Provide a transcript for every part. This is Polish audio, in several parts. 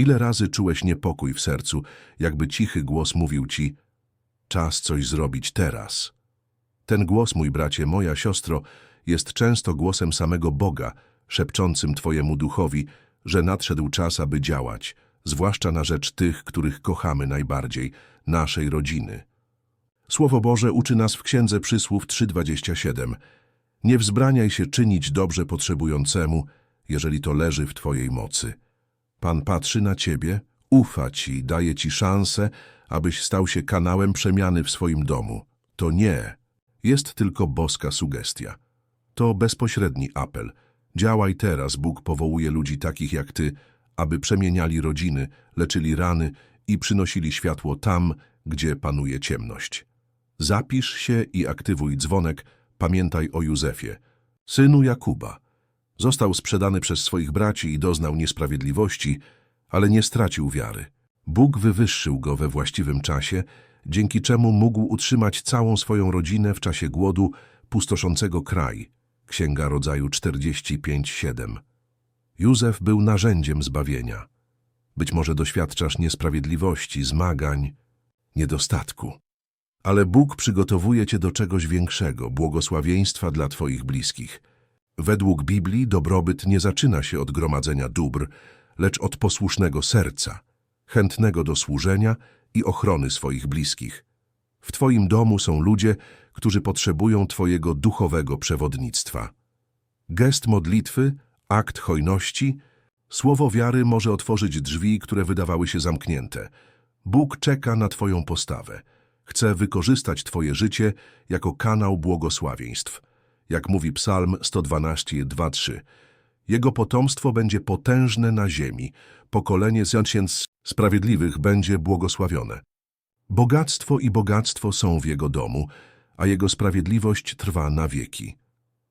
Ile razy czułeś niepokój w sercu, jakby cichy głos mówił ci czas coś zrobić teraz. Ten głos, mój bracie, moja siostro, jest często głosem samego Boga, szepczącym Twojemu duchowi, że nadszedł czas, aby działać, zwłaszcza na rzecz tych, których kochamy najbardziej, naszej rodziny. Słowo Boże uczy nas w Księdze Przysłów 3:27. Nie wzbraniaj się czynić dobrze potrzebującemu, jeżeli to leży w Twojej mocy. Pan patrzy na Ciebie, ufa Ci, daje Ci szansę, abyś stał się kanałem przemiany w swoim domu. To nie. Jest tylko boska sugestia. To bezpośredni apel. Działaj teraz, Bóg powołuje ludzi takich jak Ty, aby przemieniali rodziny, leczyli rany i przynosili światło tam, gdzie panuje ciemność. Zapisz się i aktywuj dzwonek, pamiętaj o Józefie, synu Jakuba. Został sprzedany przez swoich braci i doznał niesprawiedliwości, ale nie stracił wiary. Bóg wywyższył go we właściwym czasie, dzięki czemu mógł utrzymać całą swoją rodzinę w czasie głodu pustoszącego kraj. Księga Rodzaju 45:7. Józef był narzędziem zbawienia. Być może doświadczasz niesprawiedliwości, zmagań, niedostatku. Ale Bóg przygotowuje cię do czegoś większego, błogosławieństwa dla twoich bliskich. Według Biblii dobrobyt nie zaczyna się od gromadzenia dóbr, lecz od posłusznego serca, chętnego do służenia i ochrony swoich bliskich. W Twoim domu są ludzie, którzy potrzebują Twojego duchowego przewodnictwa. Gest modlitwy, akt hojności, słowo wiary może otworzyć drzwi, które wydawały się zamknięte. Bóg czeka na Twoją postawę. Chce wykorzystać Twoje życie jako kanał błogosławieństw. Jak mówi Psalm 112, 2-3. Jego potomstwo będzie potężne na ziemi, pokolenie zysięc sprawiedliwych będzie błogosławione. Bogactwo i bogactwo są w jego domu, a jego sprawiedliwość trwa na wieki.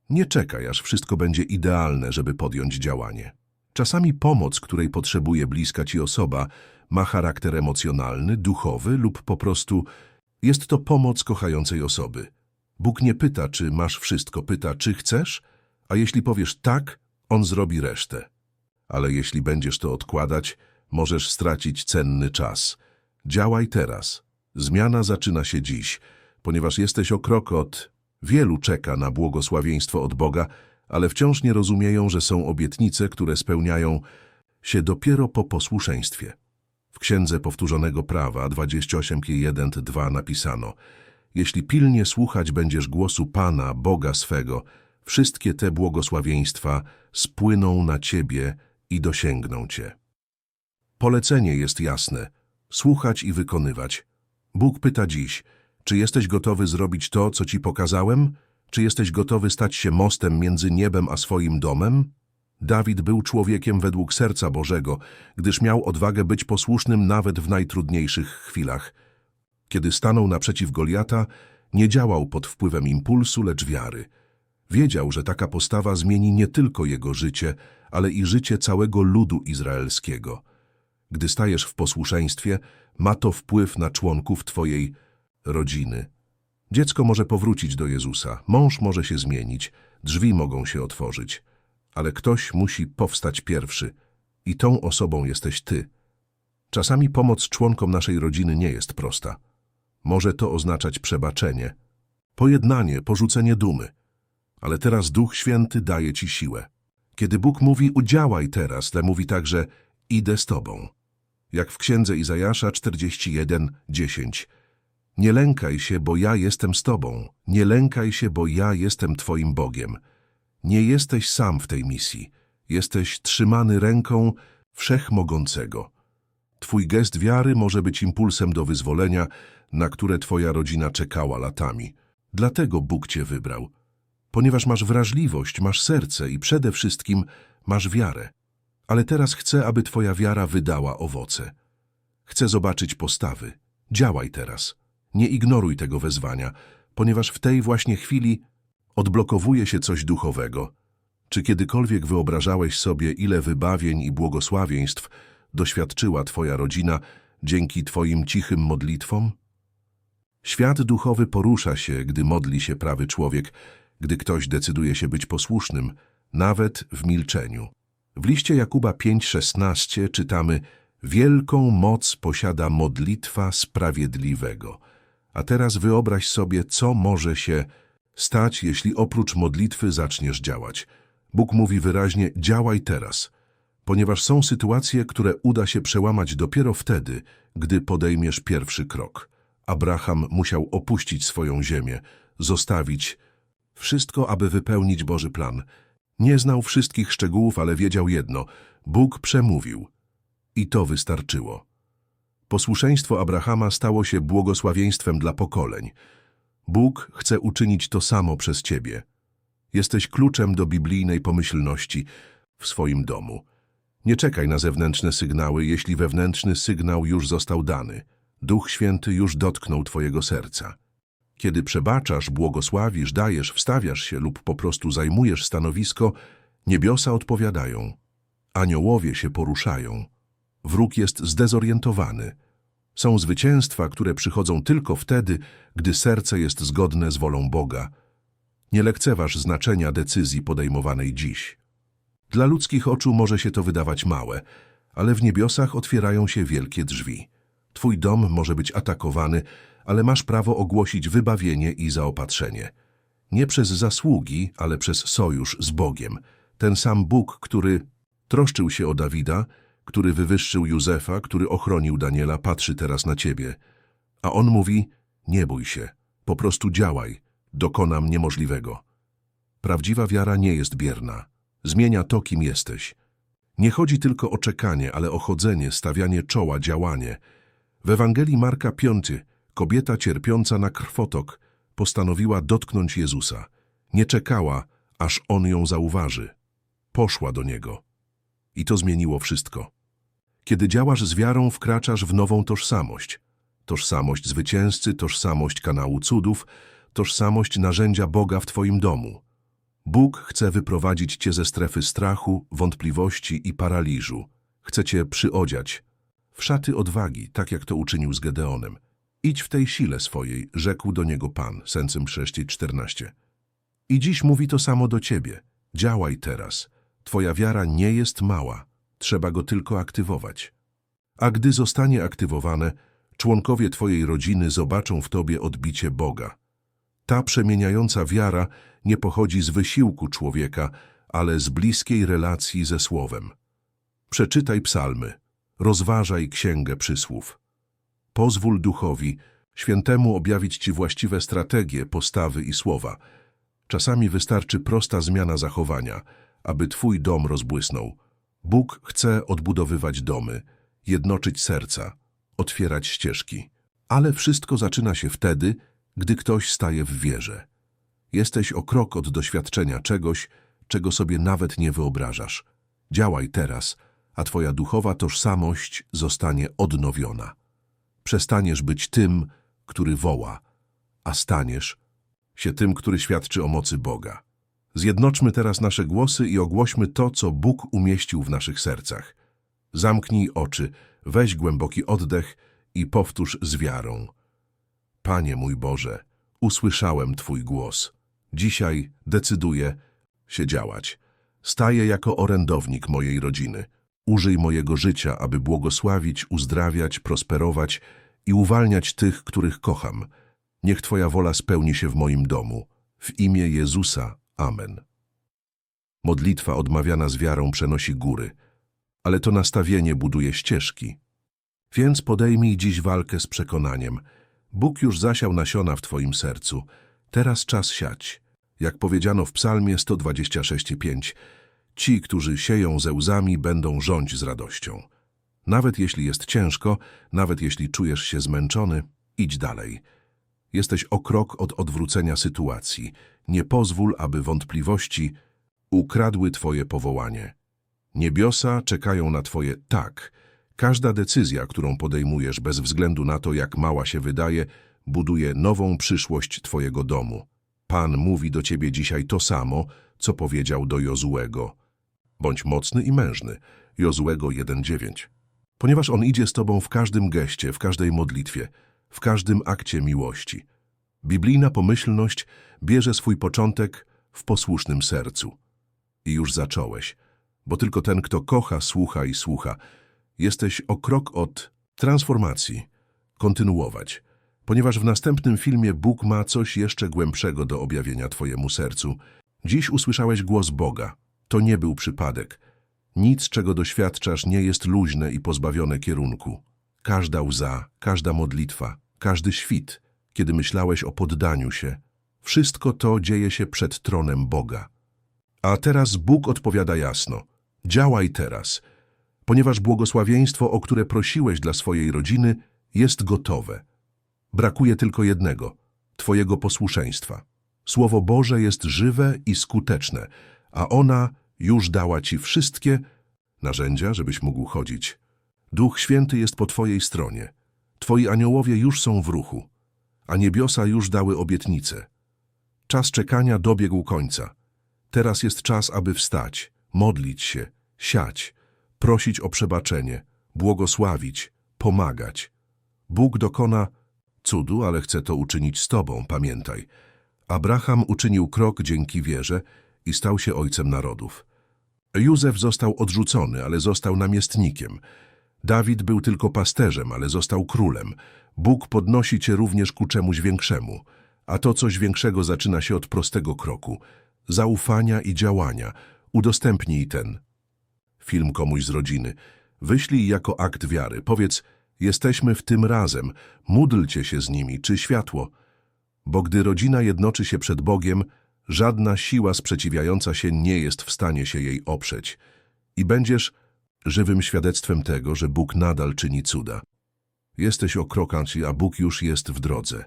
Nie czekaj, aż wszystko będzie idealne, żeby podjąć działanie. Czasami pomoc, której potrzebuje bliska ci osoba, ma charakter emocjonalny, duchowy lub po prostu jest to pomoc kochającej osoby. Bóg nie pyta, czy masz wszystko, pyta, czy chcesz, a jeśli powiesz tak, On zrobi resztę. Ale jeśli będziesz to odkładać, możesz stracić cenny czas. Działaj teraz. Zmiana zaczyna się dziś, ponieważ jesteś o krok od... Wielu czeka na błogosławieństwo od Boga, ale wciąż nie rozumieją, że są obietnice, które spełniają się dopiero po posłuszeństwie. W Księdze Powtórzonego Prawa 28.1.2 napisano Jeśli pilnie słuchać będziesz głosu Pana, Boga swego, wszystkie te błogosławieństwa spłyną na Ciebie i dosięgną Cię. Polecenie jest jasne. Słuchać i wykonywać. Bóg pyta dziś, czy jesteś gotowy zrobić to, co Ci pokazałem? Czy jesteś gotowy stać się mostem między niebem a swoim domem? Dawid był człowiekiem według serca Bożego, gdyż miał odwagę być posłusznym nawet w najtrudniejszych chwilach. Kiedy stanął naprzeciw Goliata, nie działał pod wpływem impulsu, lecz wiary. Wiedział, że taka postawa zmieni nie tylko jego życie, ale i życie całego ludu izraelskiego. Gdy stajesz w posłuszeństwie, ma to wpływ na członków Twojej rodziny. Dziecko może powrócić do Jezusa, mąż może się zmienić, drzwi mogą się otworzyć, ale ktoś musi powstać pierwszy i tą osobą jesteś Ty. Czasami pomoc członkom naszej rodziny nie jest prosta. Może to oznaczać przebaczenie, pojednanie, porzucenie dumy. Ale teraz Duch Święty daje Ci siłę. Kiedy Bóg mówi udziałaj teraz, le mówi także idę z Tobą. Jak w księdze Izajasza 41, 10. Nie lękaj się, bo ja jestem z Tobą. Nie lękaj się, bo ja jestem Twoim Bogiem. Nie jesteś sam w tej misji. Jesteś trzymany ręką Wszechmogącego. Twój gest wiary może być impulsem do wyzwolenia, na które Twoja rodzina czekała latami. Dlatego Bóg Cię wybrał. Ponieważ masz wrażliwość, masz serce i przede wszystkim masz wiarę. Ale teraz chcę, aby Twoja wiara wydała owoce. Chcę zobaczyć postawy. Działaj teraz. Nie ignoruj tego wezwania, ponieważ w tej właśnie chwili odblokowuje się coś duchowego. Czy kiedykolwiek wyobrażałeś sobie, ile wybawień i błogosławieństw doświadczyła Twoja rodzina dzięki Twoim cichym modlitwom? Świat duchowy porusza się, gdy modli się prawy człowiek, gdy ktoś decyduje się być posłusznym, nawet w milczeniu. W liście Jakuba 5,16 czytamy Wielką moc posiada modlitwa sprawiedliwego. A teraz wyobraź sobie, co może się stać, jeśli oprócz modlitwy zaczniesz działać. Bóg mówi wyraźnie, działaj teraz, ponieważ są sytuacje, które uda się przełamać dopiero wtedy, gdy podejmiesz pierwszy krok. Abraham musiał opuścić swoją ziemię, zostawić wszystko, aby wypełnić Boży plan. Nie znał wszystkich szczegółów, ale wiedział jedno – Bóg przemówił. I to wystarczyło. Posłuszeństwo Abrahama stało się błogosławieństwem dla pokoleń. Bóg chce uczynić to samo przez ciebie. Jesteś kluczem do biblijnej pomyślności w swoim domu. Nie czekaj na zewnętrzne sygnały, jeśli wewnętrzny sygnał już został dany. Duch Święty już dotknął twojego serca. Kiedy przebaczasz, błogosławisz, dajesz, wstawiasz się lub po prostu zajmujesz stanowisko, niebiosa odpowiadają. Aniołowie się poruszają. Wróg jest zdezorientowany. Są zwycięstwa, które przychodzą tylko wtedy, gdy serce jest zgodne z wolą Boga. Nie lekceważ znaczenia decyzji podejmowanej dziś. Dla ludzkich oczu może się to wydawać małe, ale w niebiosach otwierają się wielkie drzwi. Twój dom może być atakowany, ale masz prawo ogłosić wybawienie i zaopatrzenie. Nie przez zasługi, ale przez sojusz z Bogiem. Ten sam Bóg, który troszczył się o Dawida, który wywyższył Józefa, który ochronił Daniela, patrzy teraz na ciebie. A on mówi, nie bój się, po prostu działaj, dokonam niemożliwego. Prawdziwa wiara nie jest bierna. Zmienia to, kim jesteś. Nie chodzi tylko o czekanie, ale o chodzenie, stawianie czoła, działanie. W Ewangelii Marka 5 kobieta cierpiąca na krwotok postanowiła dotknąć Jezusa. Nie czekała, aż On ją zauważy. Poszła do Niego. I to zmieniło wszystko. Kiedy działasz z wiarą, wkraczasz w nową tożsamość. Tożsamość zwycięzcy, tożsamość kanału cudów, tożsamość narzędzia Boga w Twoim domu. Bóg chce wyprowadzić Cię ze strefy strachu, wątpliwości i paraliżu. Chce Cię przyodziać w szaty odwagi, tak jak to uczynił z Gedeonem. Idź w tej sile swojej, rzekł do niego Pan, Sensym 6:14. I dziś mówi to samo do Ciebie. Działaj teraz. Twoja wiara nie jest mała. Trzeba go tylko aktywować. A gdy zostanie aktywowane, członkowie Twojej rodziny zobaczą w Tobie odbicie Boga. Ta przemieniająca wiara nie pochodzi z wysiłku człowieka, ale z bliskiej relacji ze Słowem. Przeczytaj psalmy, rozważaj księgę przysłów. Pozwól Duchowi, Świętemu objawić Ci właściwe strategie, postawy i słowa. Czasami wystarczy prosta zmiana zachowania, aby Twój dom rozbłysnął. Bóg chce odbudowywać domy, jednoczyć serca, otwierać ścieżki. Ale wszystko zaczyna się wtedy, gdy ktoś staje w wierze. Jesteś o krok od doświadczenia czegoś, czego sobie nawet nie wyobrażasz. Działaj teraz, a Twoja duchowa tożsamość zostanie odnowiona. Przestaniesz być tym, który woła, a staniesz się tym, który świadczy o mocy Boga. Zjednoczmy teraz nasze głosy i ogłośmy to, co Bóg umieścił w naszych sercach. Zamknij oczy, weź głęboki oddech i powtórz z wiarą. Panie mój Boże, usłyszałem Twój głos. Dzisiaj decyduję się działać. Staję jako orędownik mojej rodziny. Użyj mojego życia, aby błogosławić, uzdrawiać, prosperować i uwalniać tych, których kocham. Niech Twoja wola spełni się w moim domu. W imię Jezusa. Amen. Modlitwa odmawiana z wiarą przenosi góry, ale to nastawienie buduje ścieżki. Więc podejmij dziś walkę z przekonaniem. Bóg już zasiał nasiona w Twoim sercu. Teraz czas siać. Jak powiedziano w psalmie 126,5 Ci, którzy sieją ze łzami, będą rządź z radością. Nawet jeśli jest ciężko, nawet jeśli czujesz się zmęczony, idź dalej. Jesteś o krok od odwrócenia sytuacji. Nie pozwól, aby wątpliwości ukradły Twoje powołanie. Niebiosa czekają na Twoje tak. Każda decyzja, którą podejmujesz bez względu na to, jak mała się wydaje, buduje nową przyszłość Twojego domu. Pan mówi do Ciebie dzisiaj to samo, co powiedział do Jozułego. Bądź mocny i mężny. Jozułego 1,9. Ponieważ On idzie z Tobą w każdym geście, w każdej modlitwie, w każdym akcie miłości. Biblijna pomyślność bierze swój początek w posłusznym sercu. I już zacząłeś, bo tylko ten, kto kocha, słucha i słucha. Jesteś o krok od transformacji. Kontynuować. Ponieważ w następnym filmie Bóg ma coś jeszcze głębszego do objawienia Twojemu sercu. Dziś usłyszałeś głos Boga. To nie był przypadek. Nic, czego doświadczasz, nie jest luźne i pozbawione kierunku. Każda łza, każda modlitwa, każdy świt, kiedy myślałeś o poddaniu się, wszystko to dzieje się przed tronem Boga. A teraz Bóg odpowiada jasno. Działaj teraz, ponieważ błogosławieństwo, o które prosiłeś dla swojej rodziny, jest gotowe. Brakuje tylko jednego – Twojego posłuszeństwa. Słowo Boże jest żywe i skuteczne, a ona już dała Ci wszystkie narzędzia, żebyś mógł chodzić. Duch Święty jest po Twojej stronie. Twoi aniołowie już są w ruchu, a niebiosa już dały obietnicę. Czas czekania dobiegł końca. Teraz jest czas, aby wstać, modlić się, siać, prosić o przebaczenie, błogosławić, pomagać. Bóg dokona cudu, ale chce to uczynić z Tobą, pamiętaj. Abraham uczynił krok dzięki wierze i stał się ojcem narodów. Józef został odrzucony, ale został namiestnikiem. Dawid był tylko pasterzem, ale został królem. Bóg podnosi cię również ku czemuś większemu, a to coś większego zaczyna się od prostego kroku zaufania i działania. Udostępnij ten film komuś z rodziny. Wyślij jako akt wiary. Powiedz, jesteśmy w tym razem, módlcie się z nimi, czy światło. Bo gdy rodzina jednoczy się przed Bogiem, żadna siła sprzeciwiająca się nie jest w stanie się jej oprzeć. I będziesz żywym świadectwem tego, że Bóg nadal czyni cuda. Jesteś o krok, a Bóg już jest w drodze.